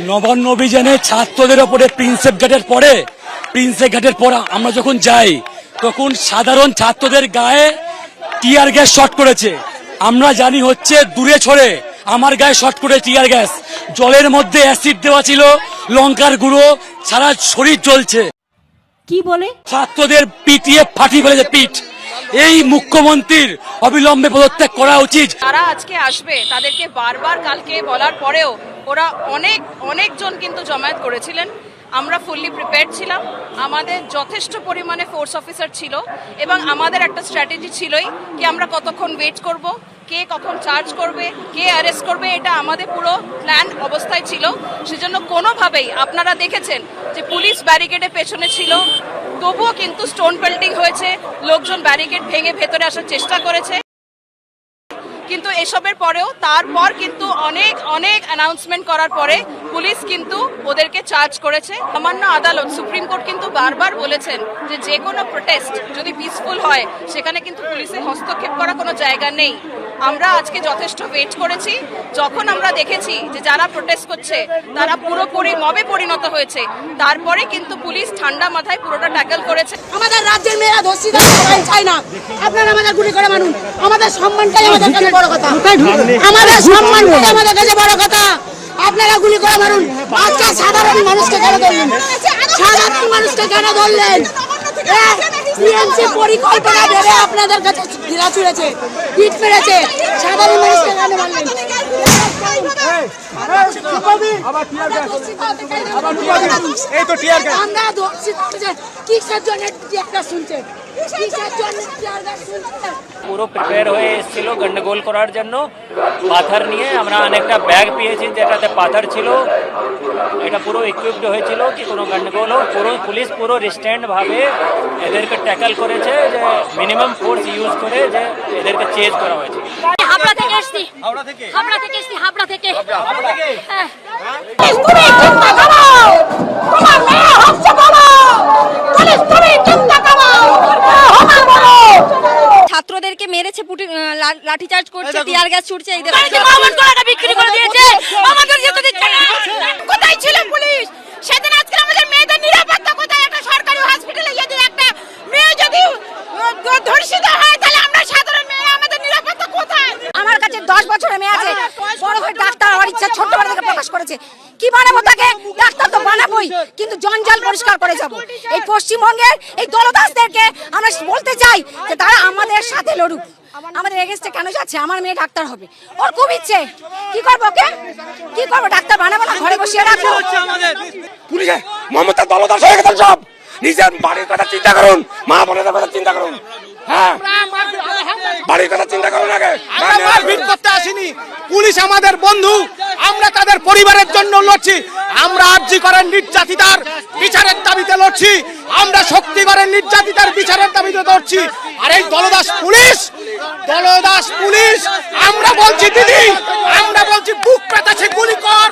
নবান্ন অভিযানে ছাত্রদের ওপরে প্রিন্সেপ ঘাটের পরে প্রিন্সেপ ঘাটের পর আমরা যখন যাই তখন সাধারণ ছাত্রদের গায়ে টিয়ার গ্যাস শট করেছে। আমরা জানি হচ্ছে দূরে ছড়ে আমার গায়ে শট করে টিয়ার গ্যাস। জলের মধ্যে অ্যাসিড দেওয়া ছিল লঙ্কার গুঁড়ো সারা শরীর জ্বলছে। কি বলে? ছাত্রদের পিটিয়ে ফাটিয়ে ফেলেছে পিঠ। এই মুখ্যমন্ত্রীর অবিলম্বে পদত্যাগ করা উচিত। যারা আজকে আসবে, তাদেরকে বারবার কালকে বলার পরেও ওরা অনেক, অনেকজন কিন্তু জমায়েত করেছিলেন। আমরা ফুললি প্রিপেয়ার্ড ছিলাম। আমাদের যথেষ্ট পরিমাণে ফোর্স অফিসার ছিল এবং আমাদের একটা স্ট্র্যাটেজি ছিলই কি আমরা কতক্ষণ ওয়েট করব, কে কখন চার্জ করবে, কে অ্যারেস্ট করবে, এটা আমাদের পুরো প্ল্যান অবস্থায় ছিল। সেজন্য কোনোভাবেই আপনারা দেখেছেন যে পুলিশ ব্যারিকেডের পেছনে ছিল তবুও কিন্তু স্টোন পেল্টিং হয়েছে, লোকজন ব্যারিকেড ভেঙে ভেতরে আসার চেষ্টা করেছে। কিন্তু এসবের পরেও তারপর কিন্তু অনেক অনেক অ্যানাউন্সমেন্ট করার পরে পুলিশ কিন্তু ওদেরকে চার্জ করেছে। সামান্য আদালত, সুপ্রিম কোর্ট কিন্তু বারবার বলেছেন যে যে কোনো প্রোটেস্ট যদি পিসফুল হয়, সেখানে কিন্তু পুলিশের হস্তক্ষেপ করা কোনো জায়গা নেই। আমরা আজকে যথেষ্ট ওয়েট করেছি। যখন আমরা দেখেছি যে যারা প্রোটেস্ট করছে, তারা পুরোপুরি মবে পরিণত হয়েছে। তারপরে কিন্তু পুলিশ ঠান্ডা মাথায় পুরোটা ট্যাকল করেছে। আমাদের রাজ্যের মেয়েরা ধর্ষিতা চাই না। আপনারা আমাদের গুলি করে মানুন। আমাদের সম্মানটাই আমাদের কাছে বড় কথা। আমাদের সম্মানটাই আমাদের কাছে বড় কথা। আপনারা গুলি করে মারুন। আজকে সাধারণ মানুষকে কেন ধরলেন? সাধারণ মানুষকে কেন ধরলেন? টিএমসি পরিকল্পনা ভেবে আপনাদের কাছে ঘিরা ছুড়েছে পিঠ মেরেছে সাধারণ মানুষকে গানে মারলেন। এই তো টিয়ার গ্যাস। আমরা ধর্ষিত কিসের জন্য টিয়ার শুনছে? কিসের জন্য টিয়ার গ্যাস শুনছে? পুরো প্রিপেয়ার হয়ে এসেছিল গন্ডগোল করার জন্য। পাথর নিয়ে আমরা অনেকটা ব্যাগ পেয়েছি যেটাতে পাথর ছিল। এটা পুরো ইকুইপড হয়েছিল কি কোনো গন্ডগোল হোক। পুরো পুলিশ পুরো রিস্ট্যান্ড ভাবে এদেরকে ট্যাকল করেছে যে মিনিমাম ফোর্স ইউজ করে যে এদেরকে চেজ করা হয়েছে। হাবড়া থেকে এসছি। হাওড়া থেকে? হাবড়া থেকে এসছি হাবড়া হ্যাঁ। বড় ছাত্রদেরকে মেরেছে পুটি লাঠি চার্জ করছে টিয়ার গ্যাস ছুটছে এই বিক্রি করে দিয়েছে? আমাদের যেতে দিচ্ছে না। কোথায় ছিল পুলিশ সেদিন আজকে আমাদের মেয়েদের নিরাপত্তা কোথায় একটা সরকারি হসপিটালে যদি একটা মেয়ে যদি আহ, ধর্ষিত হয় তাহলে আমরা সাধারণ মেয়ে আমাদের নিরাপত্তা কোথায় আমার কাছে দশ বছরের মেয়ে আছে বড় হয়ে ছোট্টবেলা থেকে প্রকাশ করেছে। কি বানাবো তাকে? ডাক্তার তো বানাবোই। কিন্তু জঞ্জাল পরিষ্কার করে যাব। এই পশ্চিমবঙ্গের এই দলদাসদেরকে আমরা বলতে চাই যে তারা আমাদের সাথে লড়ুক। আমাদের এগেনস্টে কেন যাচ্ছে? আমার মেয়ে ডাক্তার হবে। ওর খুব ইচ্ছে। কি করব ওকে? কি করব? ডাক্তার বানাবো না? ঘরে বসিয়ে রাখব। পুলিশে মমতা দলদাস হয়ে গেছেন সব। নিজের বাড়ির কথা চিন্তা করুন। মা বোনেদের কথা চিন্তা করুন। হ্যাঁ। বাড়ির কথা চিন্তা করুন আগে। আমরা মারপিট করতে আসিনি। পুলিশ আমাদের বন্ধু। আমরা তাদের পরিবারের জন্য লড়ছি, আমরা আর্জি করেন নির্যাতিতার বিচারের দাবিতে লড়ছি, আমরা শক্তি করেন নির্যাতিতার বিচারের দাবিতে লড়ছি। আর এই দলদাস পুলিশ দলদাস পুলিশ, আমরা বলছি দিদি, আমরা বলছি বুক পেতেছে গুলি কর।